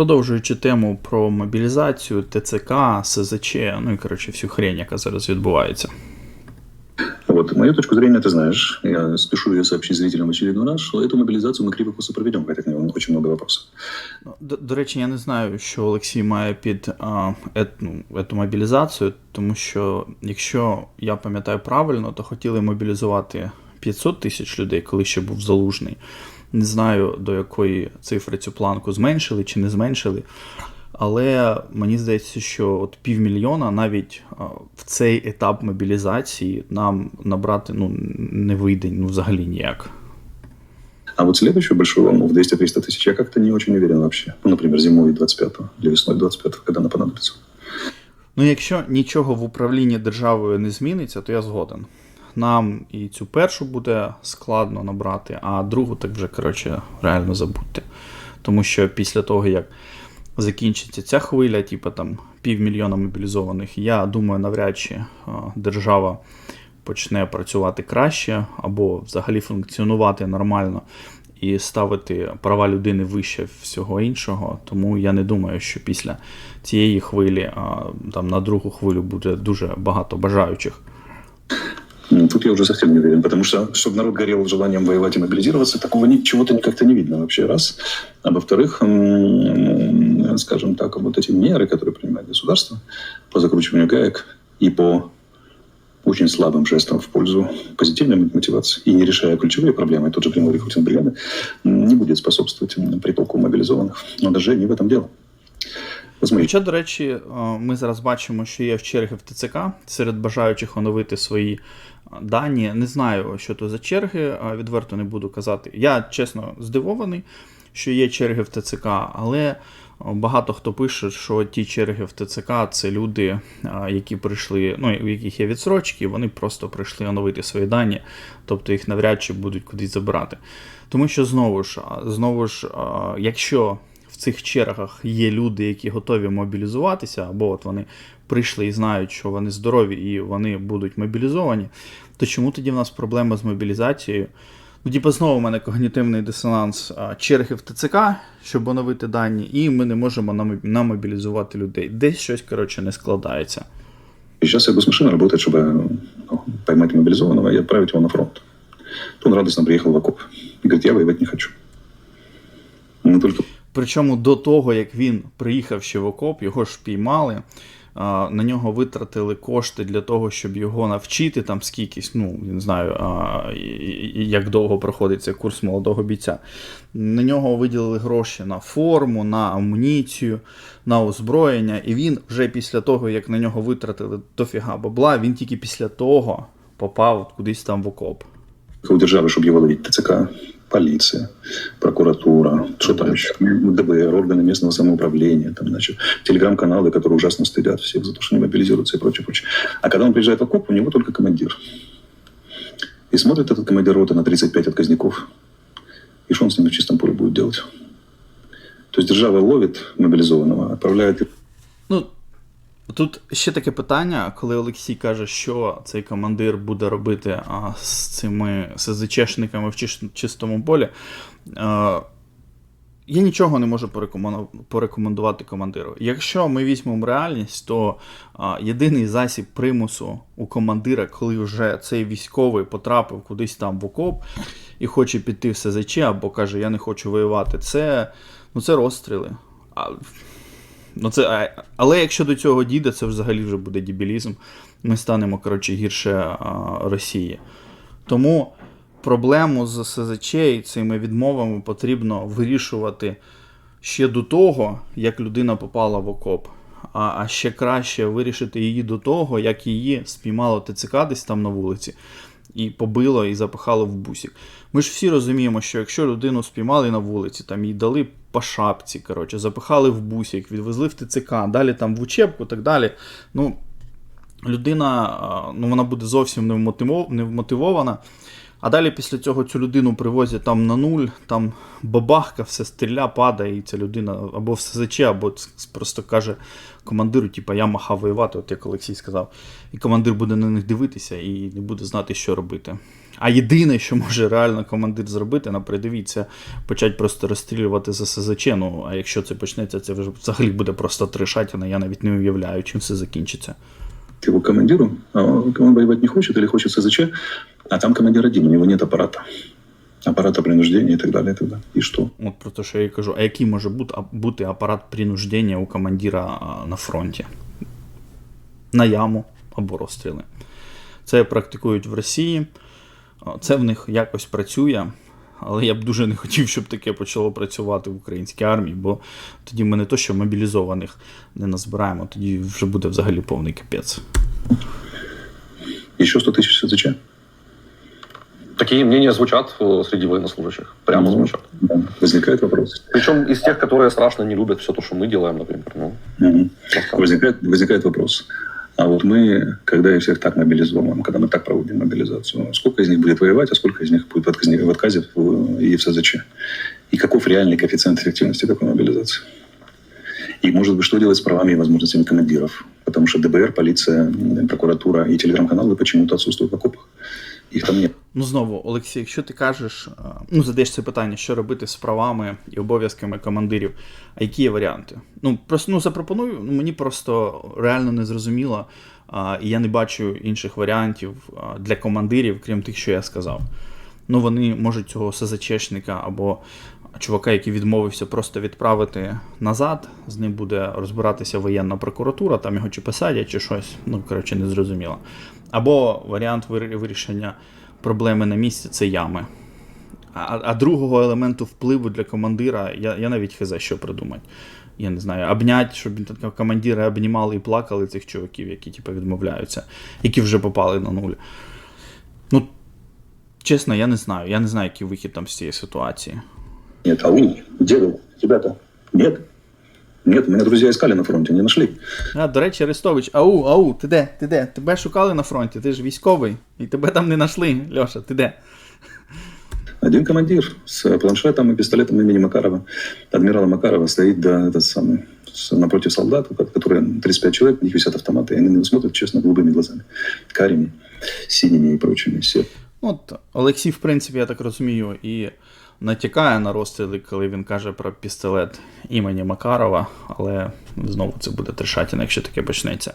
Продовжуючи тему про мобілізацію, ТЦК, СЗЧ, ну і коротше всю хрень, яка зараз відбувається. Вот, мою точку зрения ты знаешь. Я спешу ее сообщить зрителям в очередной раз, что эту мобилизацию мы криво косо проведем, хотя к нему очень много вопросов. Ну, До, до речі, я не знаю, що Олексій має під а, ет, ну, ету мобілізацію, тому що, якщо я пам'ятаю правильно, то хотіли мобілізувати 500 тисяч людей, коли ще був залужний. Не знаю, до якої цифри цю планку зменшили чи не зменшили. Але мені здається, що от півмільйона навіть в цей етап мобілізації нам набрати ну, не вийде ну, взагалі ніяк. А вот следующую большую волну в 200-300 тысяч я как-то не очень уверен вообще. Ну, например, зимой 25-го или весной 25-го, когда она понадобится. Ну, якщо нічого в управлінні державою не зміниться, то я згоден. Нам і цю першу буде складно набрати, а другу так вже, коротше, реально забудьте. Тому що після того, як закінчиться ця хвиля, типу там півмільйона мобілізованих, я думаю, навряд чи держава почне працювати краще або взагалі функціонувати нормально і ставити права людини вище всього іншого. Тому я не думаю, що після цієї хвилі а, там на другу хвилю буде дуже багато бажаючих. Тут я уже совсем не уверен, потому что, чтобы народ горел желанием воевать и мобилизироваться, такого ничего-то как-то не видно вообще, раз. А во-вторых, скажем так, вот эти меры, которые принимает государство по закручиванию гаек и по очень слабым жестам в пользу позитивной мотивации и не решая ключевые проблемы, тот же прямой рекрутинг бригады, не будет способствовать притоку мобилизованных. Но даже не в этом дело. Хоча, до речі, е, ми зараз бачимо, що є в черги в ТЦК серед бажаючих оновити свої е, дані. Не знаю, що то за черги, відверто не буду казати. Я чесно здивований, що є черги в ТЦК, але е, багато хто пише, що ті черги в ТЦК це люди, які прийшли, ну, у яких є відсрочки, вони просто прийшли оновити свої дані, тобто їх навряд чи будуть кудись забирати. Тому що знову ж, знову ж, якщо в цих чергах є люди, які готові мобілізуватися, або от вони прийшли і знають, що вони здорові і вони будуть мобілізовані, то чому тоді в нас проблема з мобілізацією? Ну, типу, знову в мене когнітивний дисонанс черги в ТЦК, щоб оновити дані, і ми не можемо нам- намобілізувати людей. Десь щось, коротше, не складається. И сейчас я машина работает, чтобы ну, поймать мобилизованного и отправить его на фронт. То он радостно приехал в окоп и говорит, я воевать не хочу. Мы только Причому до того, як він приїхав ще в окоп, його ж піймали. На нього витратили кошти для того, щоб його навчити там скількись, ну не знаю, як довго проходить цей курс молодого бійця. На нього виділили гроші на форму, на амуніцію, на озброєння. І він вже після того, як на нього витратили дофіга бабла, він тільки після того попав кудись там в окоп. у державы, чтобы его ловить ТЦК, полиция, прокуратура, что там еще, ДБР, органы местного самоуправления, там, значит, телеграм-каналы, которые ужасно стыдят всех за то, что не мобилизируются и прочее, прочее. А когда он приезжает в окоп, у него только командир. И смотрит этот командир роты на 35 отказников. И что он с ними в чистом поле будет делать? То есть держава ловит мобилизованного, отправляет Ну, тут ще таке питання, коли Олексій каже, що цей командир буде робити а, з цими СЗЧшниками в чистому полі. Е, я нічого не можу порекомендувати командиру. Якщо ми візьмемо реальність, то а, єдиний засіб примусу у командира, коли вже цей військовий потрапив кудись там в окоп і хоче піти в СЗЧ або каже, я не хочу воювати, це, ну, це розстріли. А, Ну, це, але якщо до цього дійде, це взагалі вже буде дебілізм. Ми станемо, коротше, гірше Росії. Тому проблему з СЗЧ і цими відмовами потрібно вирішувати ще до того, як людина попала в окоп. А, а ще краще вирішити її до того, як її спіймало ТЦК десь там на вулиці, і побило і запихало в бусік. Ми ж всі розуміємо, що якщо людину спіймали на вулиці, там їй дали по шапці, коротше, запихали в бусік, відвезли в ТЦК, далі там в учебку, так далі. Ну, людина ну, вона буде зовсім невмотиво- невмотивована. А далі після цього цю людину привозять там на нуль, там бабахка, все стріля, падає, і ця людина або в СЗЧ, або просто каже командиру, типу, я махав воювати, от як Олексій сказав. І командир буде на них дивитися і не буде знати, що робити. А єдине, що може реально командир зробити на передовій, це просто розстрілювати за СЗЧ. Ну, а якщо це почнеться, це вже взагалі буде просто трешатіна. Я навіть не уявляю, чим все закінчиться. Его командиру, он воевать не хочет или хочет СЗЧ, а там командир один, у него нет аппарата. Аппарата принуждения и так далее. И, так далее. и что? От про те, що я і кажу, а який може бути, бути апарат принуждення у командира на фронті? На яму або розстріли. Це практикують в Росії, це в них якось працює Але я б дуже не хотів, щоб таке почало працювати в українській армії, бо тоді ми не то, що мобілізованих не назбираємо, тоді вже буде взагалі повний капець. Еще 100 тысяч СЗЧ? Такие мнения звучат э, среди военнослужащих. Прямо Ну, звучат. да. Возникает вопрос. Причем из тех, которые страшно не любят все то, что мы делаем, например. Ну, Мгм. просто- Возникает, возникает вопрос. А вот мы, когда их всех так мобилизуем, когда мы так проводим мобилизацию, сколько из них будет воевать, а сколько из них будет в отказе, и в СЗЧ? И каков реальный коэффициент эффективности такой мобилизации? И, может быть, что делать с правами и возможностями командиров? Потому что ДБР, полиция, прокуратура и телеграм-каналы почему-то отсутствуют в окопах. Их там нет. Ну знову, Олексій, якщо ти кажеш, е, ну задаєш це питання, що робити з правами і обов'язками командирів, а які є варіанти? Ну просто ну запропоную, ну мені просто реально не зрозуміло, і я не бачу інших варіантів для командирів, крім тих, що я сказав. Ну вони можуть цього СЗЧшника або чувака, який відмовився, просто відправити назад. З ним буде розбиратися воєнна прокуратура, там його чи посадять, чи щось. Ну коротше, не зрозуміло. Або варіант вирішення проблеми на місці це ями. А, а другого елементу впливу для командира я, я навіть хз, що придумати. Я не знаю, обнять, щоб командири обнімали і плакали цих чуваків, які типу, відмовляються, які вже попали на нуль. Ну, чесно, я не знаю. Я не знаю, який вихід там з цієї ситуації. Нет, ау, где вы? Ребята, нет. Нет, меня друзья искали на фронте, не нашли. А, до речі, Арестович, ау, ау, ти де? Ти де? Тебе шукали на фронті, ти ж військовий, і тебе там не знайшли. Льоша, ти де? Один командир с планшетом и пистолетом имени Макарова, адмирала Макарова, стоит да, этот самый, с- напротив солдат, у которые 35 человек, у них висят автоматы, и они на него смотрят честно голубыми глазами, карими, синими и прочими. Все. От Олексій, в принципі, я так розумію, і натякає на розстріли, коли він каже про пістолет імені Макарова, але знову це буде трешатіна, якщо таке почнеться.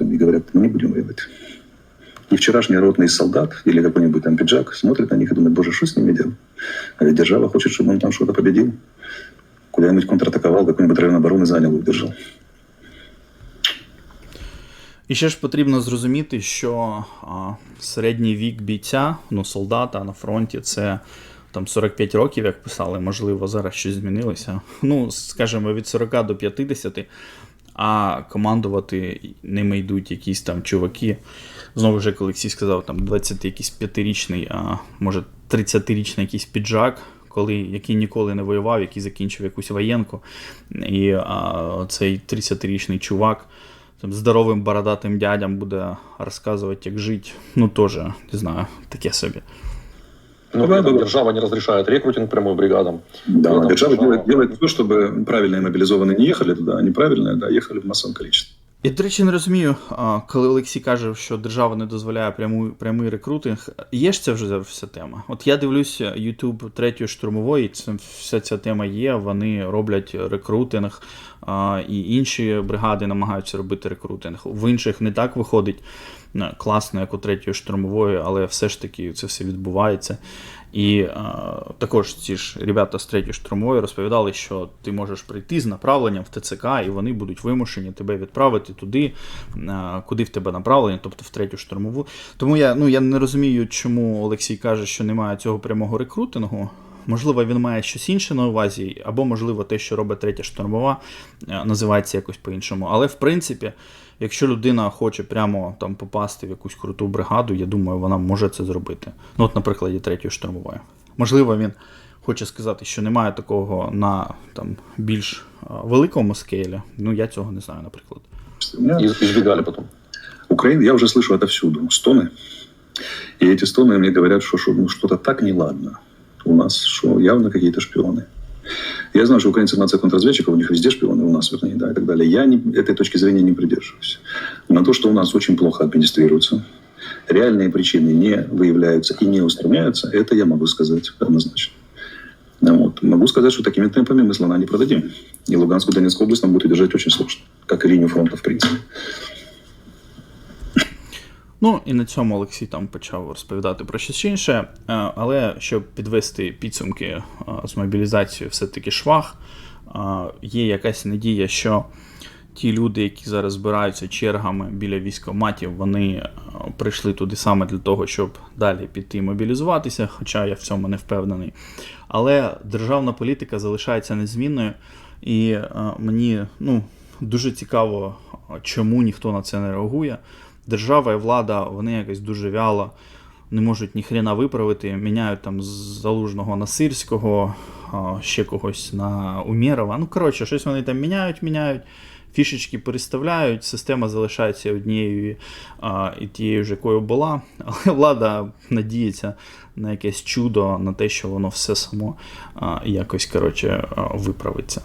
И говорят, мы не будем воевать. И вчерашний ротный солдат или какой-нибудь там пиджак смотрит на них и думает, боже, что с ними делать? А ведь держава хочет, чтобы он там что-то победил. Куда-нибудь контратаковал, какой-нибудь район обороны занял и удержал. І ще ж потрібно зрозуміти, що а, середній вік бійця, ну, солдата на фронті це там 45 років, як писали, можливо, зараз щось змінилося. Ну, скажімо, від 40 до 50, а командувати ними йдуть якісь там чуваки. Знову ж, як Олексій сказав, там 20 якийсь 5-річний, а може 30-річний якийсь піджак, коли, який ніколи не воював, який закінчив якусь воєнку. І а, цей 30-річний чувак там, здоровим бородатим дядям буде розказувати, як жити. Ну, теж, не знаю, таке собі. Ну, при этом держава не разрешает рекрутинг прямой бригадам. Да, При этом держава держава- делает, делает все, чтобы правильные мобилизованные не ехали туда, а неправильные, да, ехали в массовом количестве. Я, до речі, не розумію, коли Олексій каже, що держава не дозволяє пряму, прямий рекрутинг. Є ж це вже вся тема. От я дивлюся YouTube третьої штурмової, це вся ця тема є. Вони роблять рекрутинг, і інші бригади намагаються робити рекрутинг. В інших не так виходить е, класно, як у третьої штурмової, але все ж таки це все відбувається. І е, також ці ж ребята з третьої штурмової розповідали, що ти можеш прийти з направленням в ТЦК, і вони будуть вимушені тебе відправити туди, е, куди в тебе направлення, тобто в третю штурмову. Тому я, ну, я не розумію, чому Олексій каже, що немає цього прямого рекрутингу. Можливо, він має щось інше на увазі, або, можливо, те, що робить третя штурмова, е, називається якось по-іншому. Але в принципі, якщо людина хоче прямо там попасти в якусь круту бригаду, я думаю, вона може це зробити. Ну, от, на прикладі третьої штурмової. Можливо, він хоче сказати, що немає такого на там більш е, великому скейлі. Ну, я цього не знаю, наприклад. У меня И избегали потом. Украина, я уже слышу отовсюду стоны. И эти стоны мне говорят, что, что ну, что-то так неладно у нас, что явно какие-то шпионы. Я знаю, что украинцы нация контрразведчиков, у них везде шпионы, у нас вернее, да, и так далее. Я не, этой точки зрения не придерживаюсь. На то, что у нас очень плохо администрируется, реальные причины не выявляются и не устраняются, это я могу сказать однозначно. Вот. Могу сказать, что такими темпами мы слона не продадим. И Луганскую, Донецкую область нам будет удержать очень сложно, как и линию фронта, в принципе. Ну і на цьому Олексій там почав розповідати про щось інше. Е, Але щоб підвести підсумки е, з мобілізацією, все-таки швах, е, є якась надія, що ті люди, які зараз збираються чергами біля військоматів, вони прийшли туди саме для того, щоб далі піти мобілізуватися, хоча я в цьому не впевнений. Але державна політика залишається незмінною, і мені ну, дуже цікаво, чому ніхто на це не реагує. Держава і влада, вони якось дуже вяло не можуть ні хрена виправити, міняють там з залужного на сирського, ще когось на Умєрова. Ну, коротше, щось вони там міняють, міняють, фішечки переставляють, система залишається однією а, і тією ж, якою була. Але влада надіється на якесь чудо, на те, що воно все само а, якось коротше, виправиться.